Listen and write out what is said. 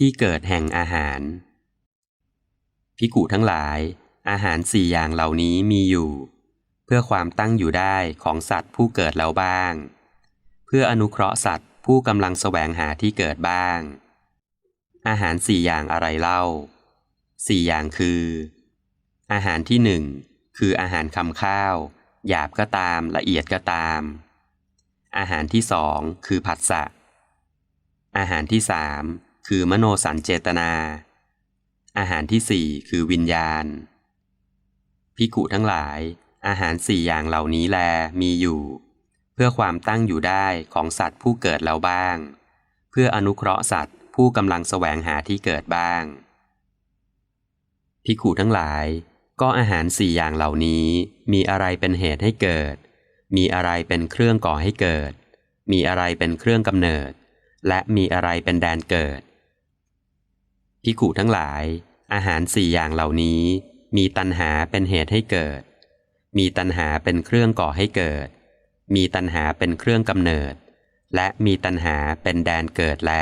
ที่เกิดแห่งอาหาร พิกุทั้งหลาย อาหารสี่อย่างเหล่านี้มีอยู่ เพื่อความตั้งอยู่ได้ของสัตว์ผู้เกิดแล้วบ้าง เพื่ออนุเคราะห์สัตว์ผู้กำลังแสวงหาที่เกิดบ้าง อาหารสี่อย่างอะไรเล่าสี่อย่างคือ อาหารที่หนึ่งคืออาหารคำข้าว หยาบก็ตามละเอียดก็ตาม อาหารที่สองคือผัสสะอาหารที่สาม คือมโนสัญเจตนา อาหารที่สี่คือวิญญาณ พิกุทั้งหลาย อาหารสี่อย่างเหล่านี้แลมีอยู่ เพื่อความตั้งอยู่ได้ของสัตว์ผู้เกิดแล้วบ้าง เพื่ออนุเคราะห์สัตว์ผู้กำลังแสวงหาที่เกิดบ้าง พิกุทั้งหลาย ก็อาหารสี่อย่างเหล่านี้มีอะไรเป็นเหตุให้เกิด มีอะไรเป็นเครื่องก่อให้เกิด มีอะไรเป็นเครื่องกำเนิดและมีอะไรเป็นแดนเกิด พิกุทั้งหลาย อาหารสี่อย่างเหล่านี้ มีตัณหาเป็นเหตุให้เกิด มีตัณหาเป็นเครื่องก่อให้เกิด มีตัณหาเป็นเครื่องกำเนิด และมีตัณหาเป็นแดนเกิดแล